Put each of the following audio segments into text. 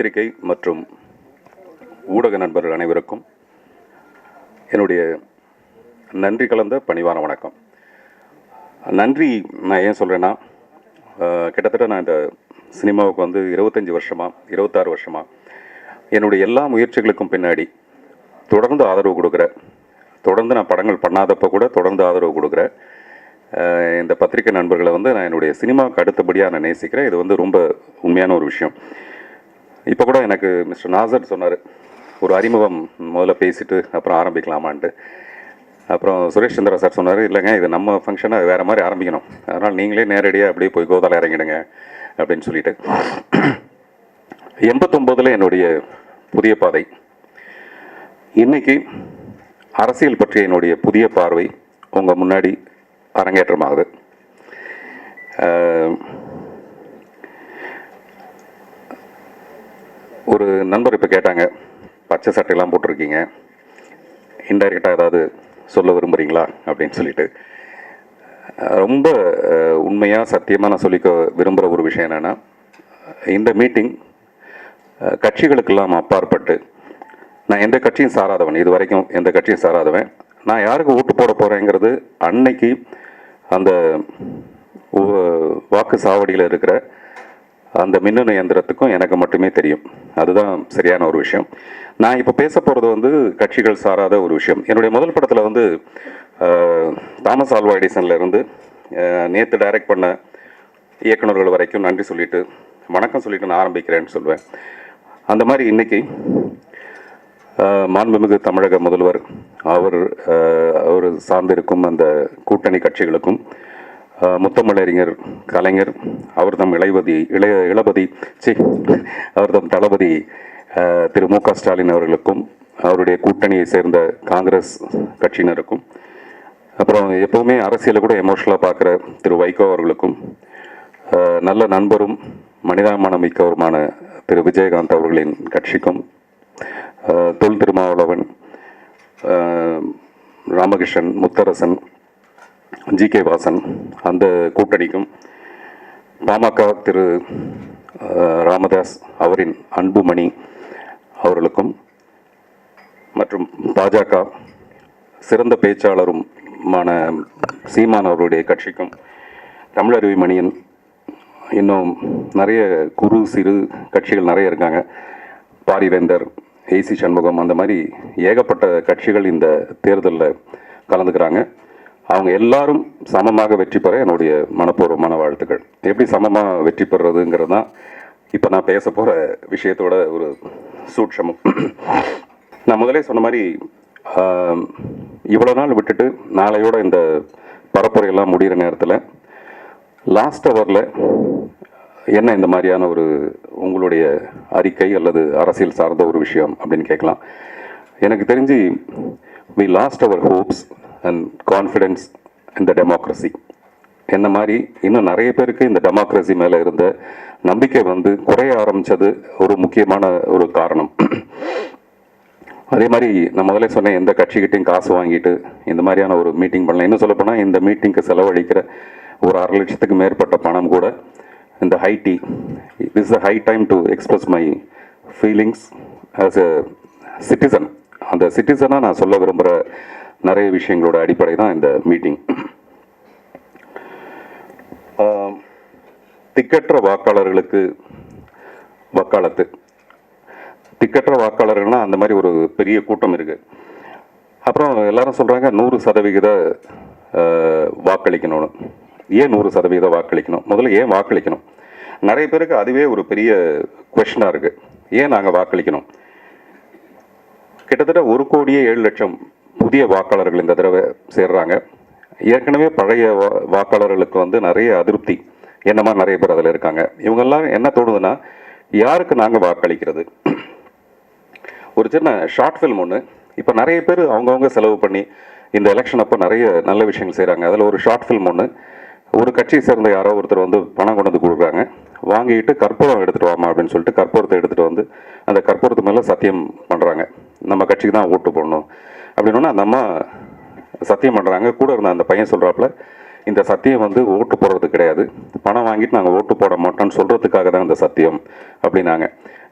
பத்திரிகை மற்றும் ஊடக நண்பர்கள் அனைவருக்கும் என்னுடைய நன்றி கலந்த பணிவான வணக்கம். நன்றி நான் ஏன் சொல்கிறேன்னா கிட்டத்தட்ட நான் இந்த சினிமாவுக்கு வந்து இருபத்தஞ்சி வருஷமாக இருபத்தாறு வருஷமாக என்னுடைய எல்லா முயற்சிகளுக்கும் பின்னாடி தொடர்ந்து ஆதரவு கொடுக்குற தொடர்ந்து நான் படங்கள் பண்ணாதப்போ கூட தொடர்ந்து ஆதரவு கொடுக்குற இந்த பத்திரிகை நண்பர்களை வந்து நான் என்னுடைய சினிமாவுக்கு அடுத்தபடியாக நான் நேசிக்கிறேன். இது வந்து ரொம்ப உண்மையான ஒரு விஷயம். இப்போ கூட எனக்கு மிஸ்டர் நாசர் சொன்னார். ஒரு அறிமுகம் முதல்ல பேசிட்டு அப்புறம் ஆரம்பிக்கலாமான்ட்டு. அப்புறம் சுரேஷ் சந்திரா சார் சொன்னார் இல்லைங்க இது நம்ம ஃபங்க்ஷனை வேறு மாதிரி ஆரம்பிக்கணும். அதனால் நீங்களே நேரடியாக அப்படியே போய் கோதால இறங்கிடுங்க அப்படின்னு சொல்லிட்டு. எண்பத்தொம்போதில் என்னுடைய புதிய பாதை. இன்னைக்கு அரசியல் பற்றிய என்னுடைய புதிய பார்வை உங்கள் முன்னாடி அரங்கேற்றமாகுது. ஒரு நண்பர் இப்போ கேட்டாங்க பச்சை சட்டையெல்லாம் போட்டிருக்கீங்க இன்டைரக்டாக ஏதாவது சொல்ல விரும்புகிறீங்களா அப்படின்னு சொல்லிட்டு. ரொம்ப உண்மையாக சத்தியமாக நான் சொல்லிக்க விரும்புகிற ஒரு விஷயம் என்னென்னா இந்த மீட்டிங் கட்சிகளுக்கெல்லாம் அப்பாற்பட்டு நான் எந்த கட்சியும் சாராதவன் இது வரைக்கும் எந்த கட்சியும் சாராதவன் நான் யாருக்கு ஓட்டு போட போகிறேங்கிறது அன்னைக்கு அந்த வாக்கு சாவடியில் இருக்கிற அந்த மின்னணு இயந்திரத்துக்கும் எனக்கு மட்டுமே தெரியும். அதுதான் சரியான ஒரு விஷயம். நான் இப்போ பேச போகிறது வந்து கட்சிகள் சாராத ஒரு விஷயம். என்னுடைய முதல் படத்தில் வந்து தாமஸ் ஆல்வா எடிசன்ல இருந்து நேற்று டைரக்ட் பண்ண இயக்குனர்கள் வரைக்கும் நன்றி சொல்லிட்டு வணக்கம் சொல்லிட்டு நான் ஆரம்பிக்கிறேன்னு சொல்லுவேன் அந்த மாதிரி இன்னைக்கு மாண்புமிகு தமிழக முதல்வர் அவர் அவர் சார்ந்திருக்கும் அந்த கூட்டணி கட்சிகளுக்கும் முத்தமிழறிஞர் கலைஞர் அவர் தம் இளைவதி இளைய இளபதி சி அவர் தம் தளபதி திரு மு க ஸ்டாலின் அவர்களுக்கும் அவருடைய கூட்டணியை சேர்ந்த காங்கிரஸ் கட்சியினருக்கும் அப்புறம் எப்போவுமே அரசியலை கூட எமோஷனலாக பார்க்குற திரு வைகோ அவர்களுக்கும் நல்ல நண்பரும் மனிதாபிமானம் மிக்கவருமான திரு விஜயகாந்த் அவர்களின் கட்சிக்கும் தொல் திருமாவளவன் ராமகிருஷ்ணன் முத்தரசன் ஜி கே வாசன் அந்த கூட்டணிக்கும் பாமக திரு ராமதாஸ் அவரின் அன்புமணி அவர்களுக்கும் மற்றும் பாஜக சிறந்த பேச்சாளருமான சீமான் அவருடைய கட்சிக்கும் தமிழருவி மணியன் இன்னும் நிறைய குறு சிறு கட்சிகள் நிறைய இருக்காங்க. பாரிவேந்தர் ஏசி சண்முகம் அந்த மாதிரி ஏகப்பட்ட கட்சிகள் இந்த தேர்தலில் கலந்துக்கிறாங்க. அவங்க எல்லாரும் சமமாக வெற்றி பெற என்னுடைய மனப்பூர்வமான வாழ்த்துக்கள். எப்படி சமமாக வெற்றி பெறுறதுங்கிறது தான் இப்போ நான் பேச போகிற விஷயத்தோட ஒரு சூட்சமம். நான் முதலே சொன்ன மாதிரி இவ்வளோ நாள் விட்டுட்டு நாளையோட இந்த பரப்புரையெல்லாம் முடிகிற நேரத்தில் லாஸ்ட் ஹவரில் என்ன இந்த மாதிரியான ஒரு உங்களுடைய அறிக்கை அல்லது அரசியல் சார்ந்த ஒரு விஷயம் அப்படின்னு கேட்கலாம். எனக்கு தெரிஞ்சு we lost our hopes and confidence இந்த டெமோக்ரஸி என்ன மாதிரி இன்னும் நிறைய பேருக்கு இந்த டெமோக்ரஸி மேலே இருந்த நம்பிக்கை வந்து குறைய ஆரம்பித்தது ஒரு முக்கியமான ஒரு காரணம். அதே மாதிரி நான் முதல்ல சொன்னேன் எந்த கட்சிக்கிட்டையும் காசு வாங்கிட்டு இந்த மாதிரியான ஒரு மீட்டிங் பண்ணலாம். இன்னும் சொல்லப்போனால் இந்த மீட்டிங்க்கு செலவழிக்கிற ஒரு அரை லட்சத்துக்கு மேற்பட்ட பணம் கூட இந்த high it is a high time to express my feelings as a citizen அந்த சிட்டிசனாக நான் சொல்ல விரும்புகிற நிறைய விஷயங்களோட அடிப்படை தான் இந்த மீட்டிங் திக்கற்ற வாக்காளர்களுக்கு வக்காலத்து. திக்கற்ற வாக்காளர்கள்னா அந்த மாதிரி ஒரு பெரிய கூட்டம் இருக்கு. அப்புறம் எல்லாரும் சொல்கிறாங்க நூறு சதவிகித வாக்களிக்கணும்னு. ஏன் நூறு சதவிகித வாக்களிக்கணும்? முதல்ல ஏன் வாக்களிக்கணும்? நிறைய பேருக்கு அதுவே ஒரு பெரிய கொஷனாக இருக்குது ஏன் நாங்கள் வாக்களிக்கணும்? கிட்டத்தட்ட ஒரு கோடியே ஏழு லட்சம் புதிய வாக்காளர்கள் இந்த தடவை சேர்றாங்க. ஏற்கனவே பழைய வா- வாக்காளர்களுக்கு வந்து நிறைய அதிருப்தி என்ன மாதிரி நிறைய பேர் அதில் இருக்காங்க. இவங்கெல்லாம் என்ன தோணுதுன்னா யாருக்கு நாங்கள் வாக்களிக்கிறது? ஒரு சின்ன ஷார்ட் ஃபில்ம் ஒன்று இப்போ நிறைய பேர் அவங்கவுங்க செலவு பண்ணி இந்த எலெக்ஷன் அப்போ நிறைய நல்ல விஷயங்கள் செய்கிறாங்க அதில் ஒரு ஷார்ட் ஃபில்ம் ஒன்று ஒரு கட்சியை சேர்ந்த யாரோ ஒருத்தர் வந்து பணம் கொண்டு வந்து கொடுக்குறாங்க. வாங்கிட்டு கற்பூரம் எடுத்துகிட்டு வாமா அப்படின்னு சொல்லிட்டு கற்பூரத்தை எடுத்துகிட்டு வந்து அந்த கற்பூரத்து மேலே சத்தியம் பண்ணுறாங்க நம்ம கட்சிக்கு தான் ஓட்டு போடணும். அப்படின்னா அந்த அம்மா சத்தியம் பண்ணுறாங்க கூட இருந்த அந்த பையன் சொல்கிறாப்புல இந்த சத்தியம் வந்து ஓட்டு போடுறது கிடையாது. பணம் வாங்கிட்டு நாங்கள் ஓட்டு போட மாட்டோம்னு சொல்கிறதுக்காக தான் இந்த சத்தியம் அப்படின்னாங்க.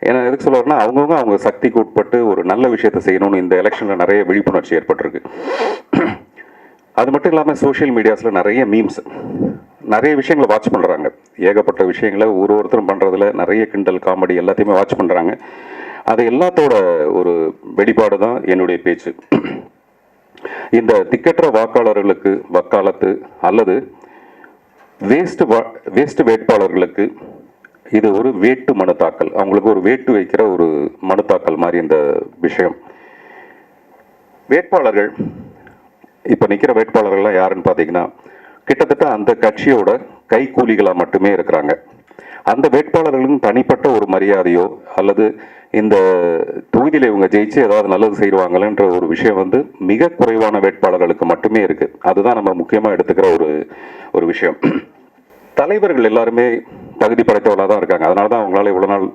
ஏன்னா எதுக்கு சொல்லுவாருன்னா அவங்கவுங்க அவங்க சக்திக்கு உட்பட்டு ஒரு நல்ல விஷயத்தை செய்யணும்னு இந்த எலெக்ஷனில் நிறைய விழிப்புணர்ச்சி ஏற்பட்டிருக்கு. அது மட்டும் இல்லாமல் சோஷியல் மீடியாஸில் நிறைய மீம்ஸ் நிறைய விஷயங்களை வாட்ச் பண்ணுறாங்க ஏகப்பட்ட விஷயங்களை ஒரு ஒருத்தரும் பண்ணுறதுல நிறைய கிண்டல் காமெடி எல்லாத்தையுமே வாட்ச் பண்ணுறாங்க அது எல்லாத்தோட ஒரு வெளிப்பாடு தான் என்னுடைய பேச்சு. இந்த திக்கற்ற வாக்காளர்களுக்கு வக்காலத்து அல்லது வேஸ்ட் வேஸ்ட் வேட்பாளர்களுக்கு இது ஒரு வேட்டு மனு தாக்கல். அவங்களுக்கு ஒரு வேட்டு வைக்கிற ஒரு மனு தாக்கல் மாதிரி இந்த விஷயம். வேட்பாளர்கள் இப்போ நிற்கிற வேட்பாளர்கள்லாம் யாருன்னு பார்த்தீங்கன்னா கிட்டத்தட்ட அந்த கட்சியோட கைக்கூலிகளாக மட்டுமே இருக்கிறாங்க. அந்த வேட்பாளர்களுக்கும் தனிப்பட்ட ஒரு மரியாதையோ அல்லது இந்த தொகுதியில் இவங்க ஜெயிச்சு ஏதாவது நல்லது செய்வாங்களன்ற ஒரு விஷயம் வந்து மிக குறைவான வேட்பாளர்களுக்கு மட்டுமே இருக்கு. அதுதான் நம்ம முக்கியமாக எடுத்துக்கிற ஒரு ஒரு விஷயம். தலைவர்கள் எல்லாருமே தகுதி படைத்தவர்களாக தான் இருக்காங்க. அதனால தான் அவங்களால இவ்வளோ நாள்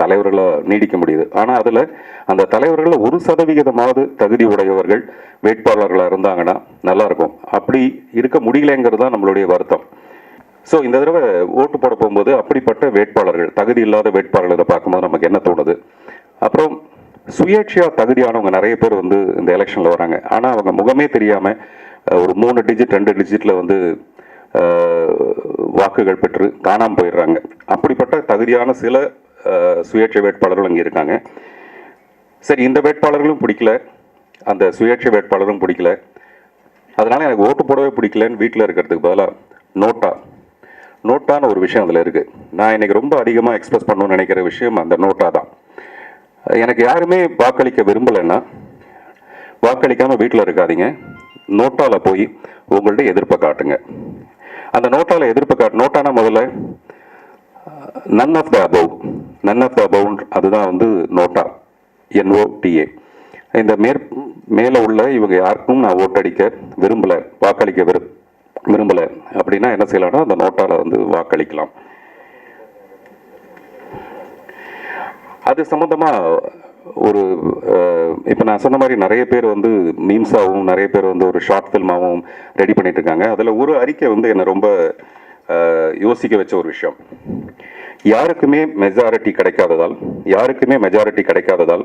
தலைவர்களை நீடிக்க முடியுது. ஆனால் அதில் அந்த தலைவர்களில் ஒரு சதவிகிதமாவது தகுதி உடையவர்கள் வேட்பாளர்களாக இருந்தாங்கன்னா நல்லாயிருக்கும் அப்படி இருக்க முடியலைங்கிறது தான் நம்மளுடைய வருத்தம். ஸோ இந்த தடவை ஓட்டு போட போகும்போது அப்படிப்பட்ட வேட்பாளர்கள் தகுதி இல்லாத வேட்பாளர்களை பார்க்கும்போது நமக்கு என்ன தோணுது? அப்புறம் சுயேட்சையா தகுதியானவங்க நிறைய பேர் வந்து இந்த எலெக்ஷனில் வராங்க. ஆனால் அவங்க முகமே தெரியாமல் ஒரு மூணு டிஜிட் ரெண்டு டிஜிட்டில் வந்து வாக்குகள் பெற்று காணாமல் போயிடுறாங்க. அப்படிப்பட்ட தகுதியான சில சுயேட்சை வேட்பாளர்கள் அங்கே இருக்காங்க. சரி இந்த வேட்பாளர்களும் பிடிக்கல. அந்த சுயேட்சை வேட்பாளரும் பிடிக்கல. அதனால் எனக்கு ஓட்டு போடவே பிடிக்கலன்னு வீட்டில் இருக்கிறதுக்கு பதிலாக நோட்டா நோட்டான ஒரு விஷயம் அதில் இருக்குது நான் இன்னைக்கு ரொம்ப அதிகமாக எக்ஸ்பிரஸ் பண்ணணும்னு நினைக்கிற விஷயம் அந்த நோட்டா தான். எனக்கு யாருமே வாக்களிக்க விரும்பலைன்னா வாக்களிக்காமல் வீட்டில் இருக்காதீங்க. நோட்டாவில் போய் உங்கள்ட்ட எதிர்ப்பை காட்டுங்க. அந்த நோட்டால் எதிர்ப்பை காட்டு நோட்டானா முதல்ல none of the above none of the above அதுதான் வந்து நோட்டா. என்ஓடிஏ இந்த மேற் மேலே உள்ள இவங்க யாருக்கும் நான் ஓட்டடிக்க விரும்பலை வாக்களிக்க விரு விரும்பலை. அப்படின்னா என்ன செய்யலாம்னா அந்த நோட்டால வந்து வாக்களிக்கலாம். அது சம்மந்தமாக ஒரு இப்போ நான் சொன்ன மாதிரி நிறைய பேர் வந்து மீம்ஸாகவும் நிறைய பேர் வந்து ஒரு ஷார்ட் ஃபில்மாகவும் ரெடி பண்ணிட்டு இருக்காங்க. அதில் ஒரு அறிக்கை வந்து என்னை ரொம்ப யோசிக்க வச்ச ஒரு விஷயம். யாருக்குமே மெஜாரிட்டி கிடைக்காததால் யாருக்குமே மெஜாரிட்டி கிடைக்காததால்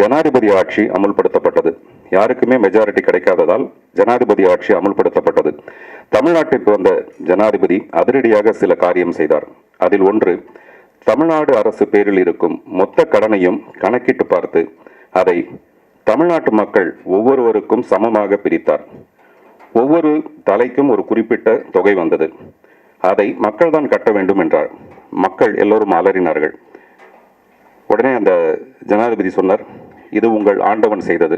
ஜனாதிபதி ஆட்சி அமுல்படுத்தப்பட்டது. யாருக்குமே மெஜாரிட்டி கிடைக்காததால் ஜனாதிபதி ஆட்சி அமுல்படுத்தப்பட்டது. தமிழ்நாட்டிற்கு வந்த ஜனாதிபதி அதிரடியாக சில காரியம் செய்தார். அதில் ஒன்று தமிழ்நாடு அரசு பேரில் இருக்கும் மொத்த கடனையும் கணக்கிட்டு பார்த்து அதை தமிழ்நாட்டு மக்கள் ஒவ்வொருவருக்கும் சமமாக பிரித்தார். ஒவ்வொரு தலைக்கும் ஒரு குறிப்பிட்ட தொகை வந்தது. அதை மக்கள் தான் கட்ட வேண்டும் என்றார். மக்கள் எல்லோரும் அலறினார்கள். உடனே அந்த ஜனாதிபதி சொன்னார் இது உங்கள் ஆண்டவன் செய்தது.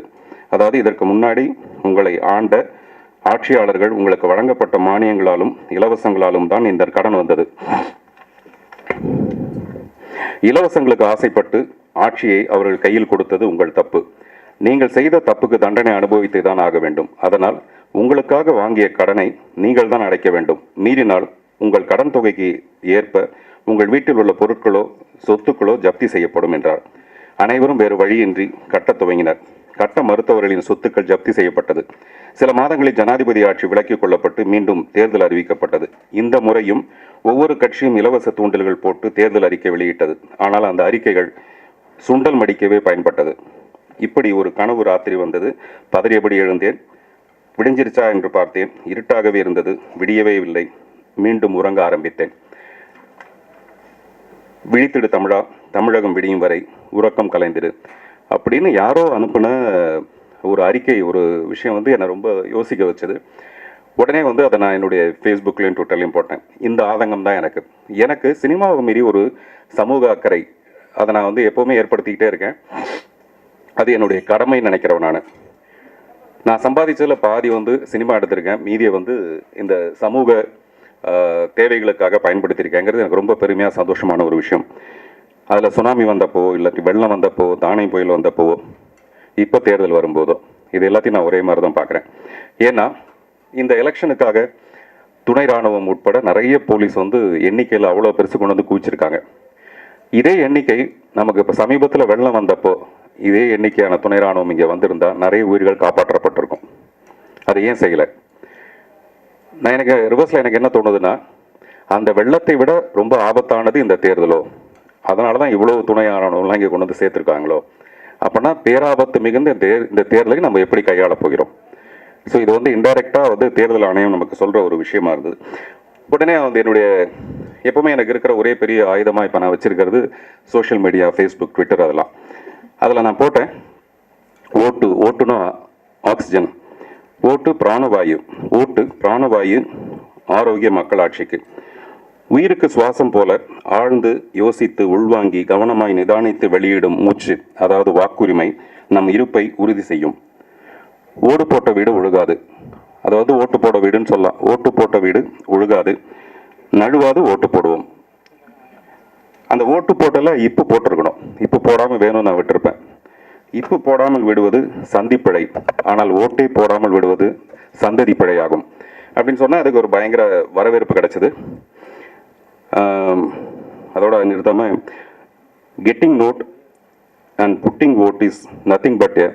அதாவது இதற்கு முன்னாடி உங்களை ஆண்ட ஆட்சியாளர்கள் உங்களுக்கு வழங்கப்பட்ட மானியங்களாலும் இலவசங்களாலும் தான் இந்த கடன் வந்தது. இலவசங்களுக்கு ஆசைப்பட்டு ஆட்சியை அவர்கள் கையில் கொடுத்தது உங்கள் தப்பு. நீங்கள் செய்த தப்புக்கு தண்டனை அனுபவித்து தான் ஆக வேண்டும். அதனால் உங்களுக்காக வாங்கிய கடனை நீங்கள் தான் அடைக்க வேண்டும். மீறினால் உங்கள் கடன் தொகைக்கு ஏற்ப உங்கள் வீட்டில் உள்ள பொருட்களோ சொத்துக்களோ ஜப்தி செய்யப்படும் என்றார். அனைவரும் வேறு வழியின்றி கட்டத் துவங்கினர். கட்ட மறுத்தவர்களின் சொத்துக்கள் ஜப்தி செய்யப்பட்டது. சில மாதங்களில் ஜனாதிபதி ஆட்சி விலக்கிக் கொள்ளப்பட்டு மீண்டும் தேர்தல் அறிவிக்கப்பட்டது. இந்த முறையும் ஒவ்வொரு கட்சியும் இலவச தூண்டல்கள் போட்டு தேர்தல் அறிக்கை வெளியிட்டது. ஆனால் அந்த அறிக்கைகள் சுண்டல் மடிக்கவே பயன்பட்டது. இப்படி ஒரு கனவு ராத்திரி வந்தது. பதறியபடி எழுந்தேன்? விடிஞ்சிருச்சா என்று பார்த்தேன். இருட்டாகவே இருந்தது. விடியவே இல்லை. மீண்டும் உறங்க ஆரம்பித்தேன். விழித்திடு தமிழா தமிழகம் விடியும் வரை உறக்கம் கலைந்திடு அப்படின்னு யாரோ அனுப்புன ஒரு அறிக்கை ஒரு விஷயம் வந்து என்னை ரொம்ப யோசிக்க வச்சது. உடனே வந்து அதை நான் என்னுடைய ஃபேஸ்புக்லேயும் ட்விட்டர்லையும் போட்டேன். இந்த ஆதங்கம் தான் எனக்கு. எனக்கு சினிமாவை மீறி ஒரு சமூக அக்கறை அதை நான் வந்து எப்போவுமே ஏற்படுத்திக்கிட்டே இருக்கேன். அது என்னுடைய கடமை நினைக்கிறவன் நான். நான் சம்பாதிச்சதில் பாதி வந்து சினிமா எடுத்திருக்கேன். மீதியை வந்து இந்த சமூக தேவைகளுக்காக பயன்படுத்தியிருக்கேங்கிறது எனக்கு ரொம்ப பெருமையாக சந்தோஷமான ஒரு விஷயம். அதில் சுனாமி வந்தப்போ இல்லாட்டி வெள்ளம் வந்தப்போ தானே புயல் வந்தப்போ இப்போ தேர்தல் வரும்போதோ இது எல்லாத்தையும் நான் ஒரே மாதிரி தான் பார்க்குறேன் ஏன்னா இந்த எலெக்ஷனுக்காக துணை ராணுவம் உட்பட நிறைய போலீஸ் வந்து எண்ணிக்கையில் அவ்வளோ பெருசு கொண்டு வந்து குவிச்சிருக்காங்க. இதே எண்ணிக்கை நமக்கு இப்போ சமீபத்தில் வெள்ளம் வந்தப்போ இதே எண்ணிக்கையான துணை ராணுவம் இங்கே வந்திருந்தால் நிறைய உயிர்கள் காப்பாற்றப்பட்டிருக்கும். அதை ஏன் செய்யலை? நான் எனக்கு ரிவர்ஸில் எனக்கு என்ன தோணுதுன்னா அந்த வெள்ளத்தை விட ரொம்ப ஆபத்தானது இந்த தேர்தலோ? அதனால தான் இவ்வளோ துணையானவங்களாம் இங்கே கொண்டு வந்து சேர்த்துருக்காங்களோ? அப்படின்னா பேராபத்து மிகுந்த இந்த தேர் இந்த தேர்தலை நம்ம எப்படி கையாள போகிறோம்? ஸோ இது வந்து இன்டைரக்டாக வந்து தேர்தல் ஆணையம் நமக்கு சொல்கிற ஒரு விஷயமா இருந்தது. உடனே வந்து என்னுடைய எப்பவுமே எனக்கு இருக்கிற ஒரே பெரிய ஆயுதமாக இப்போ நான் வச்சுருக்கிறது சோஷியல் மீடியா ஃபேஸ்புக் ட்விட்டர் அதெல்லாம். அதில் நான் போட்டேன். ஓட்டு ஓட்டுனா ஆக்சிஜன் ஓட்டு பிராணவாயு ஓட்டு பிராணவாயு ஆரோக்கிய மக்களாட்சிக்கு. உயிருக்கு சுவாசம் போல ஆழ்ந்து யோசித்து உள்வாங்கி கவனமாய் நிதானித்து வெளியிடும் மூச்சு அதாவது வாக்குரிமை நம் இருப்பை உறுதி செய்யும். ஓடு போட்ட வீடு ஒழுகாது அதாவது ஓட்டு போட வீடுன்னு சொல்லலாம். ஓட்டு போட்ட வீடு ஒழுகாது நழுவாது ஓட்டு போடுவோம். அந்த ஓட்டு போட்டல இப்பு போட்டிருக்கணும். இப்பு போடாமல் வேணும் நான் விட்டுருப்பேன். இப்பு போடாமல் விடுவது சந்திப்பிழை. ஆனால் ஓட்டை போடாமல் விடுவது சந்ததி பிழையாகும் அப்படின்னு சொன்னால் அதுக்கு ஒரு பயங்கர வரவேற்பு கிடைச்சது. அதோட நிறுத்தாமல் getting note and putting vote is nothing but a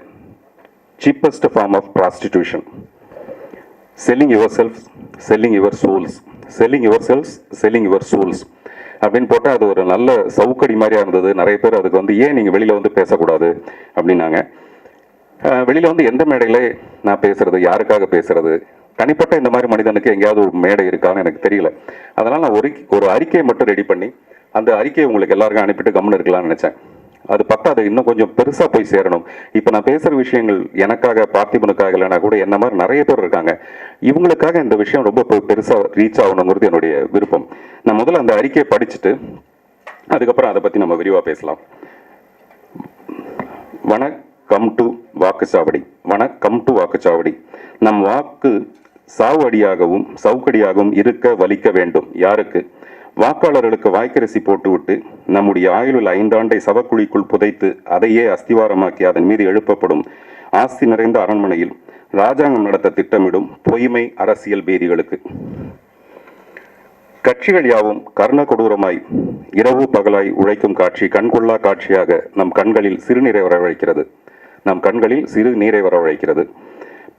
cheapest form of prostitution selling your self selling your souls selling your selves selling your souls அப்படின்னு போட்டால் அது ஒரு நல்ல சவுக்கடி மாதிரியாக இருந்தது. நிறைய பேர் அதுக்கு வந்து ஏன் நீங்கள் வெளியில் வந்து பேசக்கூடாது? அப்படின்னாங்க. வெளியில் வந்து எந்த மேடையில் நான் பேசுகிறது யாருக்காக பேசுகிறது தனிப்பட்ட இந்த மாதிரி மனிதனுக்கு எங்கேயாவது ஒரு மேடை இருக்கான்னு எனக்கு தெரியல. அதனால் நான் ஒரு ஒரு அறிக்கையை மட்டும் ரெடி பண்ணி அந்த அறிக்கையை உங்களுக்கு எல்லாருக்கும் அனுப்பிட்டு கம்முன்னு இருக்கலாம்னு நினச்சேன். அது பத்தாது இன்னும் கொஞ்சம் பெருசாக போய் சேரணும். இப்போ நான் பேசுகிற விஷயங்கள் எனக்காக பார்த்திபனுக்காக இல்லைனா கூட என்ன மாதிரி நிறைய பேர் இருக்காங்க. இவங்களுக்காக இந்த விஷயம் ரொம்ப பெருசாக ரீச் ஆகணுங்கிறது என்னுடைய விருப்பம். நான் முதல்ல அந்த அறிக்கையை படிச்சுட்டு அதுக்கப்புறம் அதை பற்றி நம்ம விரிவாக பேசலாம். வணக்கம் டு வாக்குச்சாவடி. வணக்கம் டு வாக்குச்சாவடி. நம் வாக்கு சாவடியாகவும் சவுக்கடியாகவும் இருக்க வலிக்க வேண்டும். யாருக்கு? வாக்காளர்களுக்கு வாய்க்கரிசி போட்டுவிட்டு நம்முடைய ஆயுளில் ஐந்தாண்டை சவக்குழிக்குள் புதைத்து அதையே அஸ்திவாரமாக்கி அதன் மீது எழுப்பப்படும் ஆஸ்தி நிறைந்த அரண்மனையில் ராஜாங்கம் நடத்த திட்டமிடும் பொய்மை அரசியல் பேதிகளுக்கு. கட்சிகள் யாவும் கர்ண கொடூரமாய் இரவு பகலாய் உழைக்கும் காட்சி கண்கொள்ளா காட்சியாக நம் கண்களில் சிறுநீரை வரவழைக்கிறது. நம் கண்களில் சிறு நீரை வரவழைக்கிறது.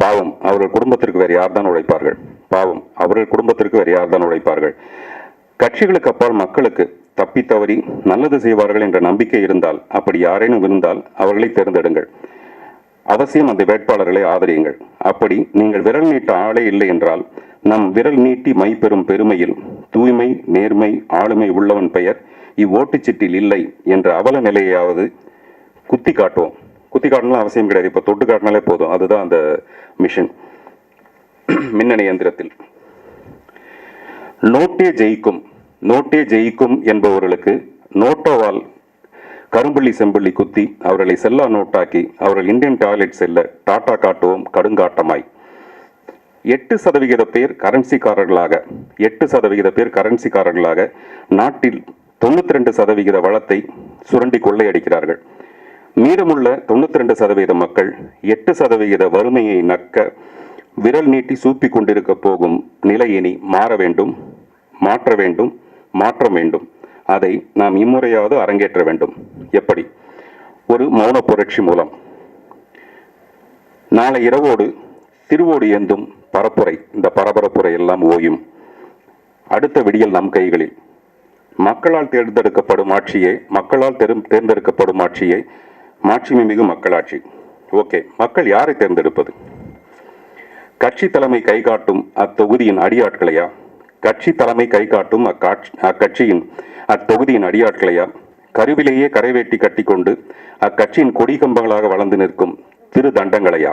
பாவம் அவர்கள் குடும்பத்திற்கு வேறு யார் தான் உழைப்பார்கள்? பாவம் அவர்கள் குடும்பத்திற்கு வேறு யார்தான் உழைப்பார்கள்? கட்சிகளுக்கு அப்பால் மக்களுக்கு தப்பி தவறி நல்லது செய்வார்கள் என்ற நம்பிக்கை இருந்தால் அப்படி யாரேனும் இருந்தால் அவர்களை தேர்ந்தெடுங்கள். அவசியம் அந்த வேட்பாளர்களை ஆதரியுங்கள். அப்படி நீங்கள் விரல் நீட்ட ஆளே இல்லை என்றால் நம் விரல் நீட்டி மை பெறும் பெருமையில் தூய்மை நேர்மை ஆளுமை உள்ளவன் பெயர் இவ்வோட்டுச்சீட்டில் இல்லை என்ற அவல நிலையாவது குத்தி காட்டுவோம் குத்தி காட்டணும் அவசியம் கிடையாது. இப்போ தொட்டு காட்டினாலே போதும். அதுதான் அந்த மிஷின் மின்னணு இயந்திரத்தில். நோட்டே ஜெயிக்கும். நோட்டே ஜெயிக்கும் என்பவர்களுக்கு நோட்டோவால் கரும்புள்ளி செம்புள்ளி குத்தி அவர்களை செல்லா நோட்டாக்கி அவர்கள் இந்தியன் டாய்லெட் செல்ல டாட்டா காட்டுவோம் கடுங்காட்டமாய். எட்டு சதவிகித பேர் கரன்சிக்காரர்களாக எட்டு சதவிகித பேர் கரன்சிக்காரர்களாக நாட்டில் தொண்ணூத்தி ரெண்டு சதவிகித வளத்தை சுரண்டி கொள்ளையடிக்கிறார்கள். மீதமுள்ள தொண்ணூத்தி ரெண்டு சதவீத மக்கள் எட்டு சதவிகித வறுமையை நக்க விரல் நீட்டி சூப்பி கொண்டிருக்க போகும் நிலை இனி மாற வேண்டும் மாற்ற வேண்டும் மாற்ற வேண்டும். அதை நாம் இம்முறையாவது அரங்கேற்ற வேண்டும். எப்படி? ஒரு மௌன புரட்சி மூலம். நாளை இரவோடு திருவோடு ஏந்தும் பரப்புரை இந்த பரபரப்புரை எல்லாம் ஓயும். அடுத்த விடியல் நம் கைகளில். மக்களால் தேர்ந்தெடுக்கப்படும் ஆட்சியை மக்களால் தெரு தேர்ந்தெடுக்கப்படும் ஆட்சியை மாட்சிமை மிகு மக்களாட்சி. ஓகே மக்கள் யாரை தேர்ந்தெடுப்பது? கட்சி தலைமை கை காட்டும் அத்தொகுதியின் அடியாட்களையா? கட்சி தலைமை கை காட்டும் அக்காட்சி அக்கட்சியின் அத்தொகுதியின் அடியாட்களையா? கருவிலேயே கரைவேட்டி கட்டிக்கொண்டு அக்கட்சியின் கொடி கம்பங்களாக வளர்ந்து நிற்கும் திரு தண்டங்களையா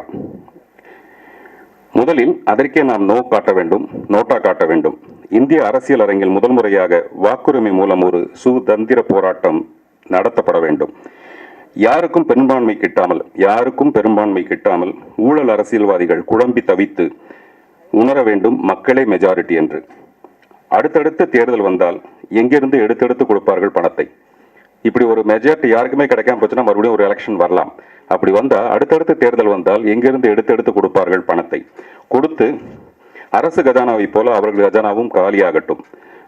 முதலில் அதற்கே நாம் நோ காட்ட வேண்டும் நோட்டா காட்ட வேண்டும். இந்திய அரசியல் அரங்கில் முதல் முறையாக வாக்குரிமை மூலம் ஒரு சுதந்திர போராட்டம் நடத்தப்பட வேண்டும். யாருக்கும் பெரும்பான்மை கிட்டாமல் யாருக்கும் பெரும்பான்மை கிட்டாமல் ஊழல் அரசியல்வாதிகள் குழம்பி தவித்து உணர வேண்டும் மக்களே மெஜாரிட்டி என்று. அடுத்தடுத்த தேர்தல் வந்தால் எங்கிருந்து எடுத்தெடுத்து கொடுப்பார்கள் பணத்தை? இப்படி ஒரு மெஜாரிட்டி யாருக்குமே கிடைக்காம போச்சுன்னா மறுபடியும் ஒரு எலெக்ஷன் வரலாம். அப்படி வந்தால் அடுத்தடுத்த தேர்தல் வந்தால் எங்கிருந்து எடுத்தெடுத்து கொடுப்பார்கள் பணத்தை? கொடுத்து அரசு கஜானாவை போல அவர்கள் கஜானாவும் காலியாகட்டும்.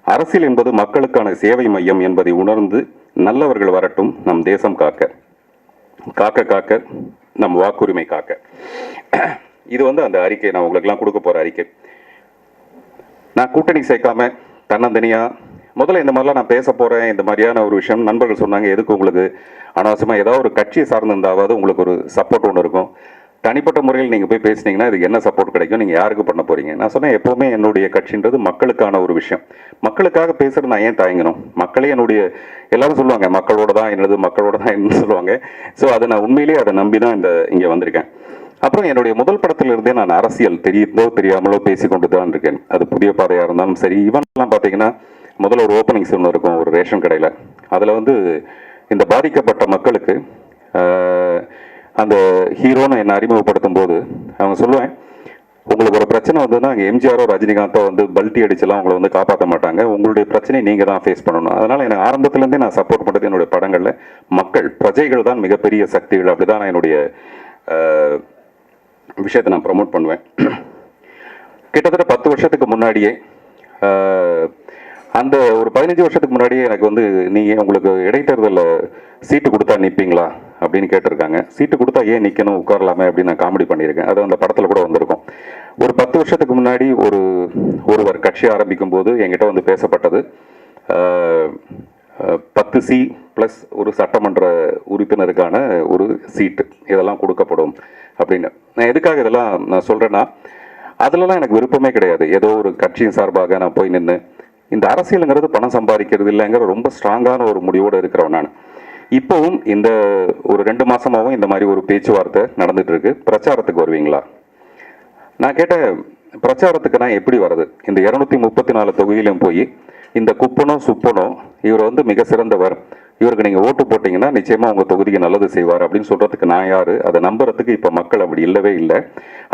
அரசியல் என்பது மக்களுக்கான சேவை மையம் என்பதை உணர்ந்து நல்லவர்கள் வரட்டும் நம் தேசம் காக்க. காக்க காக்க நம் வாக்குரிமை காக்க. இது வந்து அந்த அறிக்கை நான் உங்களுக்கெல்லாம் கொடுக்க போகிற அறிக்கை. நான் கூட்டணி சேர்க்காம தன்னந்தனியாக முதல்ல இந்த மாதிரிலாம் நான் பேச போகிறேன் இந்த மாதிரியான ஒரு விஷயம் நண்பர்கள் சொன்னாங்க எதுக்கு உங்களுக்கு அனாவசியமாக ஏதாவது ஒரு கட்சியை சார்ந்திருந்தாவது உங்களுக்கு ஒரு சப்போர்ட் ஒன்று இருக்கும். தனிப்பட்ட முறையில் நீங்கள் போய் பேசுனீங்கன்னா இதுக்கு என்ன சப்போர்ட் கிடைக்கும்? நீங்கள் யாருக்கு பண்ண போகிறீங்க நான் சொன்னேன் எப்போவுமே என்னுடைய கட்சின்றது மக்களுக்கான ஒரு விஷயம். மக்களுக்காக பேசுகிறது நான் ஏன் தயங்கணும்? மக்களே என்னுடைய எல்லாரும் சொல்லுவாங்க மக்களோட தான் என்னது மக்களோட தான் என்னன்னு சொல்லுவாங்க. ஸோ அதை நான் உண்மையிலேயே அதை நம்பி தான் இந்த இங்கே வந்திருக்கேன். அப்புறம் என்னுடைய முதல் படத்திலிருந்தே நான் அரசியல் தெரியுதோ தெரியாமலோ பேசிக்கொண்டு தான் இருக்கேன். அது புதிய பாதையாக இருந்தாலும் சரி இவன்லாம் பார்த்தீங்கன்னா முதல்ல ஒரு ஓப்பனிங் ஒன்று இருக்கும் ஒரு ரேஷன் கடையில். அதில் வந்து இந்த பாதிக்கப்பட்ட மக்களுக்கு அந்த ஹீரோன்னு என்னை அறிமுகப்படுத்தும் போது அவங்க சொல்லுவேன் உங்களுக்கு ஒரு பிரச்சனை வந்ததுன்னா அங்கே எம்ஜிஆரோ ரஜினிகாந்தோ வந்து பல்ட்டி அடிச்செல்லாம் உங்களை வந்து காப்பாற்ற மாட்டாங்க. உங்களுடைய பிரச்சனையை நீங்கள் தான் ஃபேஸ் பண்ணணும். அதனால் எனக்கு ஆரம்பத்துலேருந்தே நான் சப்போர்ட் பண்ணுறது என்னுடைய படங்களில் மக்கள் பிரஜைகள் தான் மிகப்பெரிய சக்திகள். அப்படி தான் நான் என்னுடைய விஷயத்தை நான் ப்ரமோட் பண்ணுவேன். கிட்டத்தட்ட பத்து வருஷத்துக்கு முன்னாடியே அந்த ஒரு பதினஞ்சு வருஷத்துக்கு முன்னாடியே எனக்கு வந்து நீங்கள் உங்களுக்கு இடைத்தேர்தலில் சீட்டு கொடுத்தா நிற்பீங்களா அப்படின்னு கேட்டிருக்காங்க. சீட்டு கொடுத்தா ஏன் நிற்கணும் உட்காரலாமே அப்படின்னு நான் காமெடி பண்ணியிருக்கேன். அது அந்த படத்தில் கூட வந்திருக்கும். ஒரு பத்து வருஷத்துக்கு முன்னாடி ஒரு ஒருவர் கட்சி ஆரம்பிக்கும் போது என்கிட்ட வந்து பேசப்பட்டது. பத்து சி ப்ளஸ் ஒரு சட்டமன்ற உறுப்பினருக்கான ஒரு சீட்டு. இதெல்லாம் கொடுக்கப்படும் அப்படின்னு. நான் எதுக்காக இதெல்லாம் நான் சொல்கிறேன்னா அதிலலாம் எனக்கு விருப்பமே கிடையாது. ஏதோ ஒரு கட்சியின் சார்பாக நான் போய் நின்று இந்த அரசியலுங்கிறது பணம் சம்பாதிக்கிறது இல்லைங்கிற ரொம்ப ஸ்ட்ராங்கான ஒரு முடிவோடு இருக்கிறவன் நான். இப்போவும் இந்த ஒரு ரெண்டு மாதமாகவும் இந்த மாதிரி ஒரு பேச்சுவார்த்தை நடந்துட்டு இருக்கு பிரச்சாரத்துக்கு வருவீங்களா? நான் கேட்ட பிரச்சாரத்துக்கு நான் எப்படி வர்றது? இந்த இருநூத்தி முப்பத்தி நாலு தொகுதியிலும் போய் இந்த குப்பனோ சுப்பனோ இவர் வந்து மிக சிறந்தவர். இவருக்கு நீங்கள் ஓட்டு போட்டிங்கன்னா நிச்சயமாக உங்கள் தொகுதிக்கு நல்லது செய்வார் அப்படின்னு சொல்கிறதுக்கு நான் யார்? அதை நம்புறதுக்கு இப்போ மக்கள் அப்படி இல்லவே இல்லை.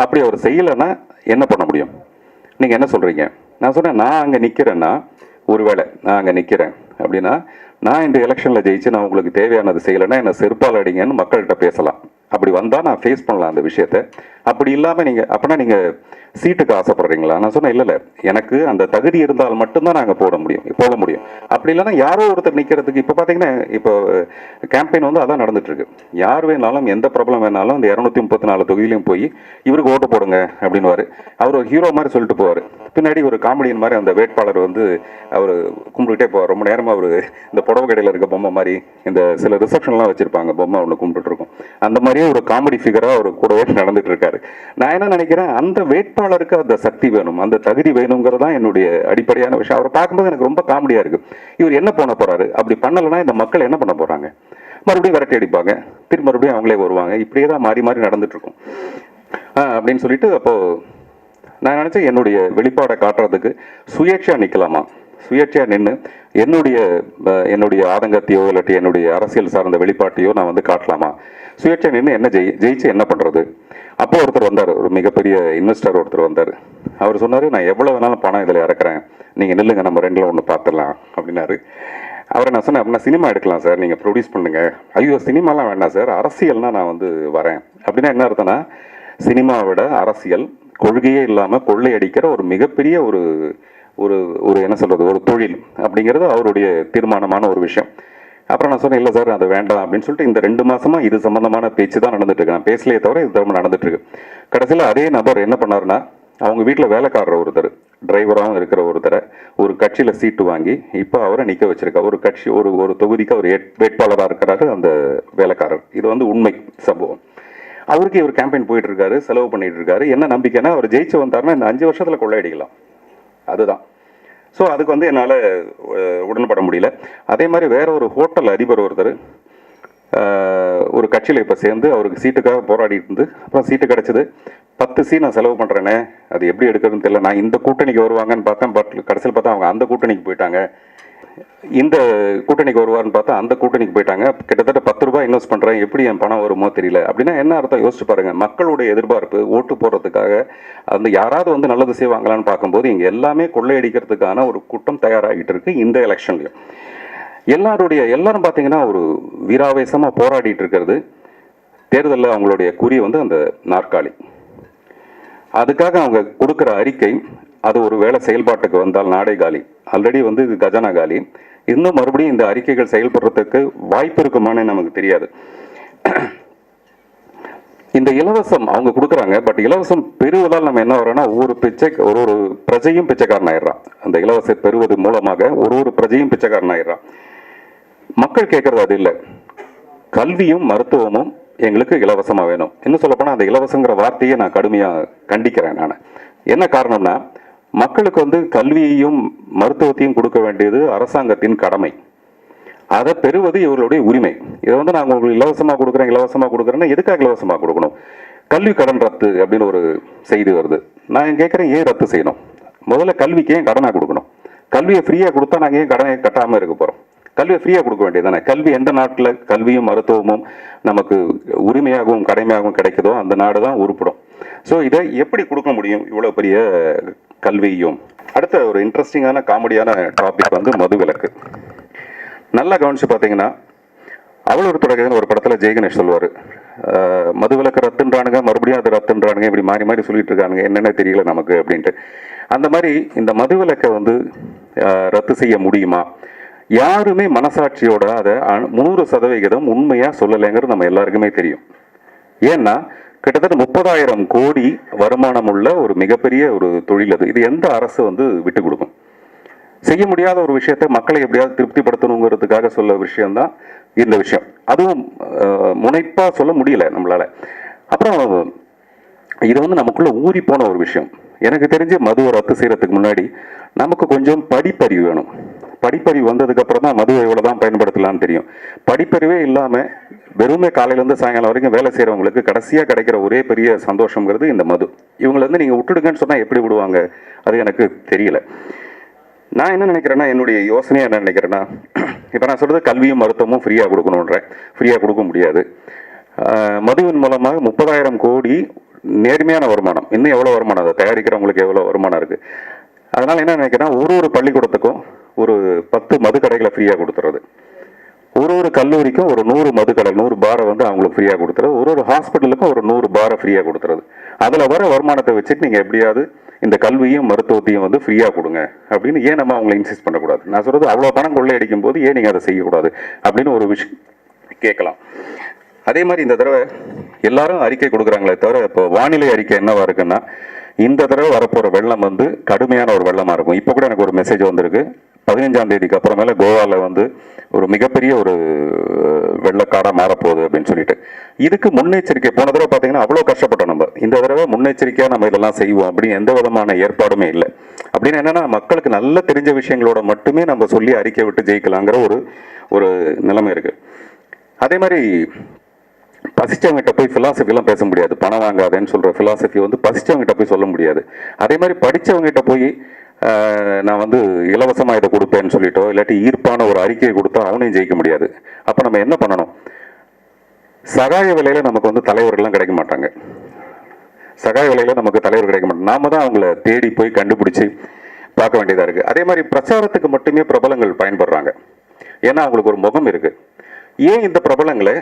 அப்படி அவர் செய்யலைன்னா என்ன பண்ண முடியும்? நீங்கள் என்ன சொல்கிறீங்க நான் சொன்னேன் நான் அங்கே நிற்கிறேன்னா ஒருவேளை நான் அங்கே நிற்கிறேன் அப்படின்னா நான் இந்த எலெக்ஷனில் ஜெயிச்சு நான் உங்களுக்கு தேவையானது செய்யலைன்னா என்ன செருப்பால் அடிங்கன்னு மக்கள்கிட்ட பேசலாம். அப்படி வந்தால் நான் ஃபேஸ் பண்ணலாம் அந்த விஷயத்த. அப்படி இல்லாமல் நீங்கள் அப்படின்னா நீங்கள் சீட்டுக்கு ஆசைப்படுறீங்களா? நான் சொன்னேன் இல்லை இல்லை. எனக்கு அந்த தகுதி இருந்தால் மட்டும்தான் நாங்கள் போட முடியும் போக முடியும். அப்படி இல்லைன்னா யாரோ ஒருத்தர் நிற்கிறதுக்கு இப்போ பார்த்தீங்கன்னா இப்போ கேம்பெயின் வந்து அதான் நடந்துட்டுருக்கு. யார் வேணாலும் எந்த ப்ராப்ளம் வேணாலும் அந்த இரநூத்தி முப்பத்தி நாலு தொகுதியிலையும் போய் இவருக்கு ஓட்டு போடுங்க அப்படின்னுவாரு. அவர் ஒரு ஹீரோ மாதிரி சொல்லிட்டு போவார். பின்னாடி ஒரு காமெடியன் மாதிரி அந்த வேட்பாளர் வந்து அவர் கும்பிட்டுட்டே போவார். ரொம்ப நேரமாக அவர் இந்த புடவை கடையில் இருக்க பொம்மை மாதிரி இந்த சில ரிசப்ஷன்லாம் வச்சுருப்பாங்க பொம்மை ஒன்று கும்பிட்டுட்டு அந்த மாதிரியே ஒரு காமெடி ஃபிகராக அவர் கூடவே நடந்துட்டு இருக்காரு நான் என்ன நினைக்கிறேன் அந்த வேட்பாளருக்கு அந்த சக்தி வேணும் அந்த தகுதி வேணுங்கிறது தான் என்னுடைய அடிப்படையான விஷயம். அவரை பார்க்கும்போது எனக்கு ரொம்ப காமெடியா இருக்கு. இவர் என்ன பண்ண போறாரு? அப்படி பண்ணலைன்னா இந்த மக்கள் என்ன பண்ண போறாங்க? மறுபடியும் விரட்டி அடிப்பாங்க. திரும்ப மறுபடியும் அவங்களே வருவாங்க. இப்படியே தான் மாறி மாறி நடந்துட்டு இருக்கும். அப்படின்னு சொல்லிட்டு அப்போ நான் நினைச்சேன் என்னுடைய வெளிப்பாடை காட்டுறதுக்கு சுயேட்சா நிக்கலாமா? சுயேட்சையாக நின்று என்னுடைய என்னுடைய ஆதங்கத்தையோ இல்லாட்டி என்னுடைய அரசியல் சார்ந்த வெளிப்பாட்டையோ நான் வந்து காட்டலாமா? சுயேட்சையாக நின்று என்ன ஜெயி ஜெயிச்சு என்ன பண்ணுறது அப்போ ஒருத்தர் வந்தார். ஒரு மிகப்பெரிய இன்வெஸ்டர் ஒருத்தர் வந்தார். அவர் சொன்னார் நான் எவ்வளோ வேணாலும் பணம் இதில் இறக்குறேன். நீங்கள் நில்லுங்க நம்ம ரெண்டில் ஒன்று பார்த்துடலாம் அப்படின்னாரு. அவரை நான் சொன்னேன் அப்படின்னா சினிமா எடுக்கலாம் சார். நீங்கள் ப்ரொடியூஸ் பண்ணுங்கள் ஐயோ சினிமாலாம் வேண்டாம் சார். அரசியல்னால் நான் வந்து வரேன். அப்படின்னா என்ன அர்த்தம்னா சினிமாவை விட அரசியல் கொள்கையே இல்லாமல் கொள்ளையடிக்கிற ஒரு மிகப்பெரிய ஒரு ஒரு ஒரு என்ன சொல்கிறது ஒரு தொழில் அப்படிங்கிறது அவருடைய தீர்மானமான ஒரு விஷயம். அப்புறம் நான் சொன்னேன் இல்லை சார் அது வேண்டாம் அப்படின்னு சொல்லிட்டு இந்த ரெண்டு மாதமாக இது சம்மந்தமான பேச்சு தான் நடந்துட்டு இருக்கு. நான் பேசலையே தவிர இது திரும்ப நடந்துட்டு இருக்கு. கடைசியில் அதே நபர் என்ன பண்ணாருன்னா அவங்க வீட்டில் வேலைக்காரர் ஒருத்தர் டிரைவராகவும் இருக்கிற ஒருத்தரை ஒரு கட்சியில் சீட்டு வாங்கி இப்போ அவரை நிற்க வச்சிருக்கா. ஒரு கட்சி ஒரு ஒரு தொகுதிக்கு அவர் வேட்பாளராக இருக்கிறாரு அந்த வேலைக்காரர். இது வந்து உண்மை சம்பவம். அவருக்கு இவர் கேம்பெயின் போயிட்டு இருக்காரு செலவு பண்ணிட்டு இருக்காரு. என்ன நம்பிக்கைன்னா அவர் ஜெயிச்சு வந்தாருன்னா இந்த அஞ்சு வருஷத்துல கொள்ளையடிக்கலாம். அதுதான். ஸோ அதுக்கு வந்து என்னால் உடன்பட முடியல. அதே மாதிரி வேற ஒரு ஹோட்டல் அதிபர் ஒருத்தர் ஒரு கட்சியில் இப்போ சேர்ந்து அவருக்கு சீட்டுக்காக போராடிட்டு இருந்து அப்புறம் சீட்டு கிடச்சிது. பத்து சீ நான் செலவு பண்ணுறேனே அது எப்படி எடுக்கிறதுன்னு தெரியல. நான் இந்த கூட்டணிக்கு வருவாங்கன்னு பார்த்தேன் பட் கடைசியில் பார்த்தா அவங்க அந்த கூட்டணிக்கு போயிட்டாங்க. இந்த கூட்டணிக்கு வருவார்னு பார்த்தா அந்த கூட்டணிக்கு போயிட்டாங்க. கிட்டத்தட்ட பத்து ரூபாய் இன்வெஸ்ட் பண்றேன். எப்படி என் பணம் வருமோ தெரியல. அப்படின்னா என்ன அர்த்தம்? யோசிச்சு பாருங்க. மக்களுடைய எதிர்பார்ப்பு ஓட்டு போடுறதுக்காக அந்த யாராவது வந்து நல்லது செய்வாங்களான்னு பார்க்கும்போது இங்க எல்லாமே கொள்ளையடிக்கிறதுக்கான ஒரு கூட்டம் தயாராகிட்டு இருக்கு இந்த எலெக்ஷன்லயும் எல்லாருடைய எல்லாரும் பார்த்தீங்கன்னா ஒரு வீராவேசமா போராடிட்டு இருக்கிறது. தேர்தலில் அவங்களுடைய குறி வந்து அந்த நாற்காலி. அதுக்காக அவங்க கொடுக்குற அறிக்கை அது ஒரு வேளை செயல்பாட்டுக்கு வந்தால் நாடே காலி. ஆல்ரெடி வந்து இது கஜானா காலி. இன்னும் மறுபடியும் இந்த அறிக்கைகள் செயல்படுறதுக்கு வாய்ப்பு இருக்குமான்னு நமக்கு தெரியாது. இந்த இலவசம் அவங்க கொடுக்குறாங்க பட் இலவசம் பெறுவதால் நம்ம என்ன வரோம்னா ஒவ்வொரு பிச்சை ஒரு ஒரு பிரஜையும் பிச்சைக்காரன் ஆயிடுறான். அந்த இலவசம் பெறுவது மூலமாக ஒரு ஒரு பிரஜையும் பிச்சைக்காரன் ஆயிடுறான். மக்கள் கேட்கறது அது இல்லை. கல்வியும் மருத்துவமும் எங்களுக்கு இலவசமாக வேணும். இன்னும் சொல்லப்போனால் அந்த இலவசங்கிற வார்த்தையை நான் கடுமையாக கண்டிக்கிறேன் நான். என்ன காரணம்னா மக்களுக்கு வந்து கல்வியையும் மருத்துவத்தையும் கொடுக்க வேண்டியது அரசாங்கத்தின் கடமை. அதை பெறுவது இவர்களுடைய உரிமை. இதை வந்து நாங்கள் உங்களுக்கு இலவசமாக கொடுக்குறேன் இலவசமாக கொடுக்குறேன்னா எதுக்காக இலவசமாக கொடுக்கணும்? கல்வி கடன் ரத்து அப்படின்னு ஒரு செய்தி வருது. நான் கேட்குறேன் ஏன் ரத்து செய்யணும்? முதல்ல கல்விக்கு ஏன் கடனாக கொடுக்கணும்? கல்வியை ஃப்ரீயாக கொடுத்தா நாங்கள் ஏன் கடனை கட்டாமல் இருக்க போகிறோம் கல்வியை ஃப்ரீயாக கொடுக்க வேண்டியதானே கல்வி எந்த நாட்டில் கல்வியும் மருத்துவமும் நமக்கு உரிமையாகவும் கடமையாகவும் கிடைக்குதோ அந்த நாடு தான் உருப்படும். ஸோ இதை எப்படி கொடுக்க முடியும்? இவ்வளோ பெரிய கல்வியும் அடுத்த ஒரு இன்ட்ரெஸ்டிங்கான காமெடியான டாபிக் வந்து மதுவிலக்கு. நல்லா கவனிச்சு பார்த்தீங்கன்னா அவள் ஒரு தொடர்கதைன்னு ஒரு படத்தில் ஜெயகணேஷ் சொல்லுவார். மதுவிலக்கு ரத்துன்றானுங்க மறுபடியும் அது ரத்துன்றானுங்க இப்படி மாறி மாறி சொல்லிட்டு இருக்கானுங்க என்னென்ன தெரியல நமக்கு அப்படின்ட்டு. அந்த மாதிரி இந்த மதுவிலக்கை வந்து ரத்து செய்ய முடியுமா? யாருமே மனசாட்சியோட அதை நூறு சதவிகிதம் உண்மையாக சொல்லலைங்கிறது நம்ம எல்லாருக்குமே தெரியும். ஏன்னா கிட்டத்தட்ட முப்பதாயிரம் கோடி வருமானம் உள்ள ஒரு மிகப்பெரிய ஒரு தொழில் அது. இது எந்த அரசு வந்து விட்டு கொடுக்கும்? செய்ய முடியாத ஒரு விஷயத்தை மக்களை எப்படியாவது திருப்திப்படுத்தணுங்கிறதுக்காக சொல்ல விஷயம்தான் இந்த விஷயம். அதுவும் முனைப்பாக சொல்ல முடியல நம்மளால. அப்புறம் இது வந்து நமக்குள்ளே ஊறி போன ஒரு விஷயம். எனக்கு தெரிஞ்சு மதுவை ரத்து செய்கிறதுக்கு முன்னாடி நமக்கு கொஞ்சம் படிப்பறிவு வேணும். படிப்பறிவு வந்ததுக்கப்புறம் தான் மதுவை எவ்வளோ தான் பயன்படுத்தலாம்னு தெரியும். படிப்பறிவே இல்லாமல் வெறுமே காலையிலேருந்து சாயங்காலம் வரைக்கும் வேலை செய்கிறவங்களுக்கு கடைசியாக கிடைக்கிற ஒரே பெரிய சந்தோஷங்கிறது இந்த மது. இவங்களை வந்து நீங்கள் விட்டுடுங்கன்னு சொன்னால் எப்படி விடுவாங்க? அது எனக்கு தெரியல. நான் என்ன நினைக்கிறேன்னா என்னுடைய யோசனை என்ன நினைக்கிறேன்னா இப்போ நான் சொல்கிறது கல்வியும் மருத்துவமும் ஃப்ரீயாக கொடுக்கணுன்றேன் ஃப்ரீயாக கொடுக்க முடியாது. மதுவின் மூலமாக முப்பதாயிரம் கோடி நேர்மையான வருமானம். இன்னும் எவ்வளோ வருமானம்? அதை தயாரிக்கிறவங்களுக்கு எவ்வளோ வருமானம் இருக்குது அதனால் என்ன நினைக்கிறேன்னா ஒரு ஒரு பள்ளிக்கூடத்துக்கும் ஒரு பத்து மது கடைகளை ஃப்ரீயாக கொடுத்துறது. ஒரு ஒரு கல்லூரிக்கும் ஒரு நூறு மதுக்கடை நூறு பாரை வந்து அவங்களுக்கு ஃப்ரீயாக கொடுத்துறது. ஒரு ஒரு ஹாஸ்பிட்டலுக்கும் ஒரு நூறு பாரை ஃப்ரீயாக கொடுத்துறது. அதில் வர வருமானத்தை வச்சுட்டு நீங்கள் எப்படியாவது இந்த கல்வியும் மருத்துவத்தையும் வந்து ஃப்ரீயாக கொடுங்க அப்படின்னு ஏன் நம்ம அவங்களை இன்சிஸ்ட் பண்ணக்கூடாது? நான் சொல்கிறது அவ்வளோ பணம் கொள்ளையடிக்கும் போது ஏன் நீங்கள் அதை செய்யக்கூடாது அப்படின்னு ஒரு விஷயம் கேட்கலாம். அதே மாதிரி இந்த தடவை எல்லாரும் அறிக்கை கொடுக்குறாங்களே தவிர இப்போ வானிலை அறிக்கை என்னவா இருக்குன்னா இந்த தடவை வரப்போகிற வெள்ளம் வந்து கடுமையான ஒரு வெள்ளமாக இருக்கும். இப்போ கூட எனக்கு ஒரு மெசேஜ் வந்திருக்கு. பதினஞ்சாம் தேதிக்கு அப்புறமேல கோவாவில் வந்து ஒரு மிகப்பெரிய ஒரு வெள்ளக்காடாக மாறப்போகுது அப்படின்னு சொல்லிட்டு. இதுக்கு முன்னெச்சரிக்கை போன தடவை பார்த்தீங்கன்னா அவ்வளோ கஷ்டப்பட்டோம் நம்ம. இந்த தடவை முன்னெச்சரிக்கையாக நம்ம இதெல்லாம் செய்வோம் அப்படின்னு எந்த விதமான ஏற்பாடுமே இல்லை. அப்படின்னு என்னன்னா மக்களுக்கு நல்ல தெரிஞ்ச விஷயங்களோட மட்டுமே நம்ம சொல்லி அறிக்கை விட்டு ஜெயிக்கலாங்கிற ஒரு ஒரு நிலைமை இருக்குது அதே மாதிரி பசிச்சவங்ககிட்ட போய் ஃபிலாசபிலாம் பேச முடியாது. பணம் வாங்காதேன்னு சொல்கிற ஃபிலாசபி வந்து பசிச்சவங்ககிட்ட போய் சொல்ல முடியாது. அதே மாதிரி படித்தவங்ககிட்ட போய் நான் வந்து இலவசமாக இதை கொடுப்பேன்னு சொல்லிட்டோ இல்லாட்டி ஈர்ப்பான ஒரு அறிக்கையை கொடுத்தா அவனையும் ஜெயிக்க முடியாது. அப்போ நம்ம என்ன பண்ணணும்? சகாய விலையில நமக்கு வந்து தலைவர்கள்லாம் கிடைக்க மாட்டாங்க. சகாய விலையில நமக்கு தலைவர் கிடைக்க மாட்டாங்க. நாம தான் அவங்கள தேடி போய் கண்டுபிடிச்சி பார்க்க வேண்டியதாக இருக்கு. அதே மாதிரி பிரச்சாரத்துக்கு மட்டுமே பிரபலங்கள் பயன்படுறாங்க. ஏன்னா அவங்களுக்கு ஒரு முகம் இருக்கு. ஏன் இந்த பிரபலங்களை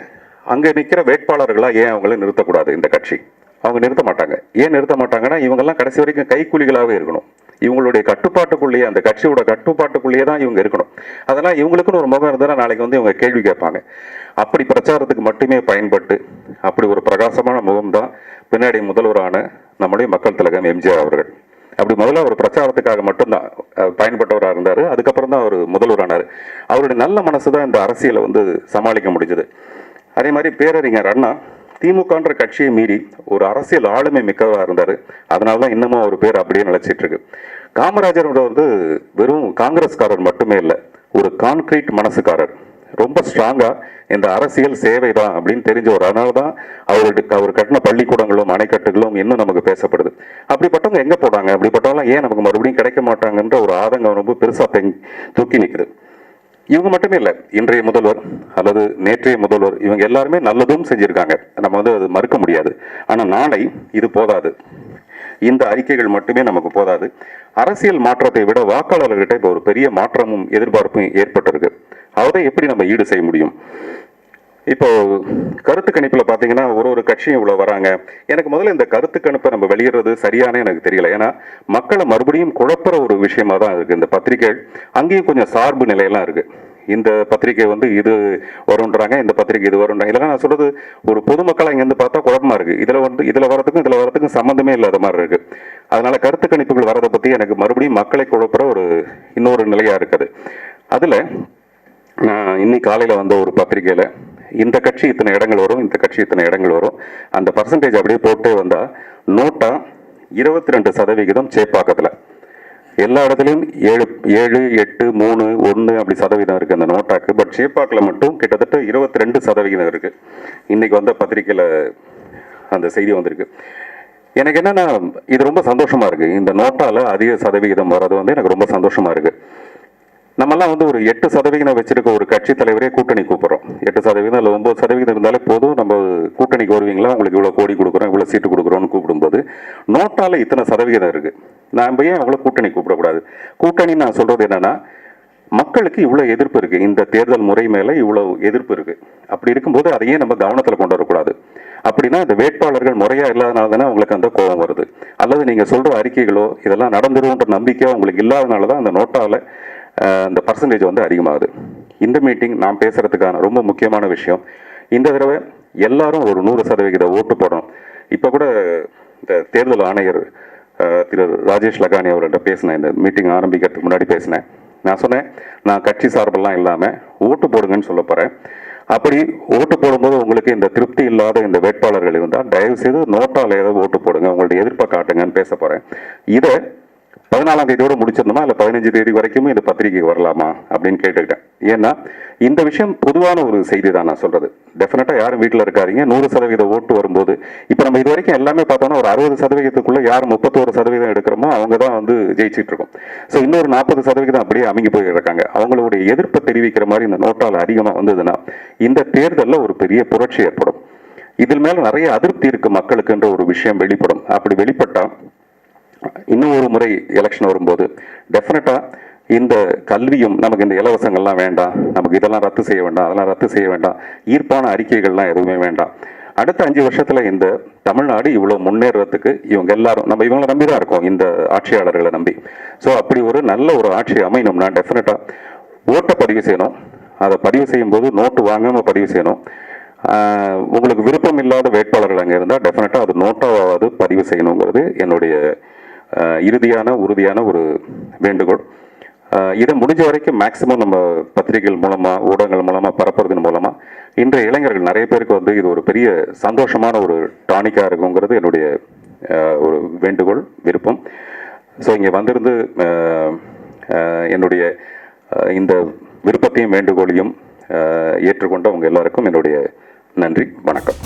அங்கே நிற்கிற வேட்பாளர்களாக ஏன் அவங்கள நிறுத்தக்கூடாது இந்த கட்சி? அவங்க நிறுத்த மாட்டாங்க. ஏன் நிறுத்த மாட்டாங்கன்னா இவங்கெல்லாம் கடைசி வரைக்கும் கைக்கூலிகளாகவே இருக்கணும். இவங்களுடைய கட்டுப்பாட்டுக்குள்ளேயே அந்த கட்சியோட கட்டுப்பாட்டுக்குள்ளேயே தான் இவங்க இருக்கணும். அதெல்லாம் இவங்களுக்குன்னு ஒரு முகம் இருந்தால் நாளைக்கு வந்து இவங்க கேள்வி கேட்பாங்க. அப்படி பிரச்சாரத்துக்கு மட்டுமே பயன்பட்டு அப்படி ஒரு பிரகாசமான முகம் தான் பின்னாடி முதல்வரான நம்முடைய மக்கள் திலகம் எம்ஜிஆர் அவர்கள். அப்படி முதல்ல அவர் பிரச்சாரத்துக்காக மட்டும்தான் பயன்பட்டவராக இருந்தார். அதுக்கப்புறம் தான் அவர் முதல்வரானார். அவருடைய நல்ல மனசு தான் இந்த அரசியலை வந்து சமாளிக்க முடிஞ்சது. அதே மாதிரி பேரறிஞர் அண்ணா திமுகன்ற கட்சியை மீறி ஒரு அரசியல் ஆளுமை மிக்கவராக இருந்தார். அதனால தான் இன்னமும் அவர் பேர் அப்படியே நிலைச்சிட்டு இருக்கு காமராஜர் வந்து வெறும் காங்கிரஸ்காரர் மட்டுமே இல்லை ஒரு கான்கிரீட் மனசுக்காரர். ரொம்ப ஸ்ட்ராங்காக இந்த அரசியல் சேவை தான் அப்படின்னு தெரிஞ்ச ஒரு அதனால தான் அவருக்கு அவர் கட்டின பள்ளிக்கூடங்களும் அணைக்கட்டுகளும் இன்னும் நமக்கு பேசப்படுது. அப்படிப்பட்டவங்க எங்கே போனாங்க அப்படிப்பட்டவங்களாம் ஏன் நமக்கு மறுபடியும் கிடைக்க மாட்டாங்கன்ற ஒரு ஆதங்கம் ரொம்ப பெருசாக தூக்கி நிற்குது இவங்க மட்டுமே இல்லை இன்றைய முதல்வர் அல்லது நேற்றைய முதல்வர் இவங்க எல்லாருமே நல்லதும் செஞ்சிருக்காங்க. நம்ம வந்து அது மறுக்க முடியாது. ஆனால் நாளை இது போதாது. இந்த அறிக்கைகள் மட்டுமே நமக்கு போதாது. அரசியல் மாற்றத்தை விட வாக்காளர்கிட்ட இப்போ ஒரு பெரிய மாற்றமும் எதிர்பார்ப்பும் ஏற்பட்டிருக்கு. அதை எப்படி நம்ம ஈடு செய்ய முடியும்? இப்போ கருத்து கணிப்பில் பார்த்தீங்கன்னா ஒரு ஒரு கட்சியும் இவ்வளோ வராங்க. எனக்கு முதல்ல இந்த கருத்து கணிப்பை நம்ம வெளியிடுறது சரியான எனக்கு தெரியல. ஏன்னா மக்களை மறுபடியும் குழப்புற ஒரு விஷயமா தான் இருக்கு. இந்த பத்திரிகை அங்கேயும் கொஞ்சம் சார்பு நிலையெல்லாம் இருக்கு. இந்த பத்திரிக்கை வந்து இது வரும்ன்றாங்க இந்த பத்திரிக்கை இது வரும்ன்றாங்க. இதெல்லாம் நான் சொல்றது ஒரு பொதுமக்களை இங்கேருந்து பார்த்தா குழப்பமா இருக்கு. இதில் வந்து இதில் வரதுக்கும் இதில் வரதுக்கும் சம்மந்தமே இல்லாத மாதிரி இருக்கு. அதனால கருத்து கணிப்புகள் வரதை பத்தி எனக்கு மறுபடியும் மக்களை குழப்புற ஒரு இன்னொரு நிலையா இருக்குது. அதுல நான் இன்னைக்கு காலையில் வந்த ஒரு பத்திரிக்கையில இந்த கட்சி இத்தனை இடங்கள் வரும் இந்த கட்சி இத்தனை இடங்கள் வரும். அந்த பர்சன்டேஜ் அப்படியே போட்டே வந்தால் நோட்டா இருபத்தி ரெண்டு சதவிகிதம் சேப்பாக்கத்தில். எல்லா இடத்துலையும் ஏழு ஏழு எட்டு மூணு ஒன்று அப்படி சதவீதம் இருக்குது அந்த நோட்டாக்கு. பட் சேப்பாக்கில் மட்டும் கிட்டத்தட்ட இருபத்தி ரெண்டு சதவிகிதம் இருக்குது இன்றைக்கி வந்த பத்திரிக்கையில் அந்த செய்தி வந்திருக்கு. எனக்கு என்னென்னா இது ரொம்ப சந்தோஷமாக இருக்குது இந்த நோட்டால் அதிக சதவிகிதம் வர்றது வந்து எனக்கு ரொம்ப சந்தோஷமாக இருக்குது நம்மெல்லாம் வந்து ஒரு எட்டு சதவிகிதம் வச்சிருக்க ஒரு கட்சி தலைவரே கூட்டணி கூப்பிட்றோம். எட்டு சதவீதம் இல்லை ஒன்பது சதவீதம் இருந்தாலே போதும். நம்ம கூட்டணிக்கு வருவீங்களா உங்களுக்கு இவ்வளோ கோடி கொடுக்குறோம் இவ்வளோ சீட்டு கொடுக்குறோன்னு கூப்பிடும்போது நோட்டால் இத்தனை சதவிகிதம் இருக்கு. நான் ஏன் அவ்வளோ கூட்டணி கூப்பிடக்கூடாது? கூட்டணி நான் சொல்றது என்னன்னா மக்களுக்கு இவ்வளோ எதிர்ப்பு இருக்கு. இந்த தேர்தல் முறை மேலே இவ்வளோ எதிர்ப்பு இருக்கு. அப்படி இருக்கும்போது அதையே நம்ம கவனத்தில் கொண்டு வரக்கூடாது. அப்படின்னா இந்த வேட்பாளர்கள் முறையாக இல்லாதனால தானே உங்களுக்கு அந்த கோபம் வருது. அல்லது நீங்கள் சொல்கிற அறிக்கைகளோ இதெல்லாம் நடந்துருன்ற நம்பிக்கையோ உங்களுக்கு இல்லாதனால தான் அந்த நோட்டாவில் அந்த இந்த பர்சன்டேஜ் வந்து அதிகமாகுது. இந்த மீட்டிங் நான் பேசுறதுக்கான ரொம்ப முக்கியமான விஷயம் இந்த தடவை எல்லாரும் ஒரு நூறு சதவிகித ஓட்டு போடணும். இப்போ கூட இந்த தேர்தல் ஆணையர் திரு ராஜேஷ் லகானி அவர்கிட்ட பேசினேன். இந்த மீட்டிங் ஆரம்பிக்கிறதுக்கு முன்னாடி பேசினேன். நான் சொன்னேன் நான் கட்சி சார்பெல்லாம் இல்லாமல் ஓட்டு போடுங்கன்னு சொல்ல போகிறேன் அப்படி ஓட்டு போடும்போது உங்களுக்கு இந்த திருப்தி இல்லாத இந்த வேட்பாளர்கள் இருந்தால் தயவு செய்து நோட்டால் ஏதாவது ஓட்டு போடுங்க உங்களுடைய எதிர்ப்பை காட்டுங்கன்னு பேச போகிறேன் இதை பதினாலாம் தேதியோடு முடிச்சிருந்தோமா இல்லை பதினஞ்சு தேதி வரைக்கும் இந்த பத்திரிகை வரலாமா? அப்படின்னு கேட்டுக்கிட்டேன். ஏன்னா இந்த விஷயம் பொதுவான ஒரு செய்தி தான் நான் சொல்கிறது டெஃபினட்டாக யாரும் வீட்டில் இருக்காதிங்க. நூறு சதவீத ஓட்டு வரும்போது இப்போ நம்ம இது வரைக்கும் எல்லாமே பார்த்தோம்னா ஒரு அறுபது சதவீதத்துக்குள்ளே யார் முப்பத்தோரு சதவீதம் எடுக்கிறோமோ அவங்க தான் வந்து ஜெயிச்சிட்டு இருக்கோம். ஸோ இன்னொரு நாற்பது சதவீதம் அப்படியே அமைங்கி போய் இருக்காங்க அவங்களுடைய எதிர்ப்பை தெரிவிக்கிற மாதிரி இந்த நோட்டால் அதிகமாக வந்ததுன்னா இந்த தேர்தலில் ஒரு பெரிய புரட்சி ஏற்படும். இதில் மேலே நிறைய அதிருப்தி இருக்கு மக்களுக்குன்ற ஒரு விஷயம் வெளிப்படும். அப்படி வெளிப்பட்டால் இன்னும் ஒரு முறை எலெக்ஷன் வரும்போது டெஃபினட்டாக இந்த கல்வியும் நமக்கு இந்த இலவசங்கள்லாம் வேண்டாம். நமக்கு இதெல்லாம் ரத்து செய்ய வேண்டாம் அதெல்லாம் ரத்து செய்ய வேண்டாம். ஈர்ப்பான அறிக்கைகள்லாம் எதுவுமே வேண்டாம். அடுத்த அஞ்சு வருஷத்தில் இந்த தமிழ்நாடு இவ்வளோ முன்னேறதுக்கு இவங்க எல்லாரும் நம்ம இவங்களை நம்பி தான் இருக்கோம் இந்த ஆட்சியாளர்களை நம்பி. ஸோ அப்படி ஒரு நல்ல ஒரு ஆட்சி அமையணும்னா டெஃபினட்டாக ஓட்டை பதிவு செய்யணும். அதை பதிவு செய்யும்போது நோட்டு வாங்காமல் பதிவு செய்யணும். உங்களுக்கு விருப்பம் இல்லாத வேட்பாளர்கள் அங்கே இருந்தால் டெஃபினட்டாக அது நோட்டாவது பதிவு செய்யணுங்கிறது என்னுடைய இறுதியான உறுதியான ஒரு வேண்டுகோள். இதை முடிஞ்ச வரைக்கும் மேக்சிமம் நம்ம பத்திரிகைகள் மூலமாக ஊடகங்கள் மூலமாக பரப்புறதன் மூலமாக இன்றைய இளைஞர்கள் நிறைய பேருக்கு வந்து இது ஒரு பெரிய சந்தோஷமான ஒரு டானிக்காக இருக்குங்கிறது என்னுடைய ஒரு வேண்டுகோள் விருப்பம். ஸோ இங்கே வந்திருந்து என்னுடைய இந்த விருப்பத்தையும் வேண்டுகோளையும் ஏற்றுக்கொண்ட உங்கள் எல்லாருக்கும் என்னுடைய நன்றி வணக்கம்.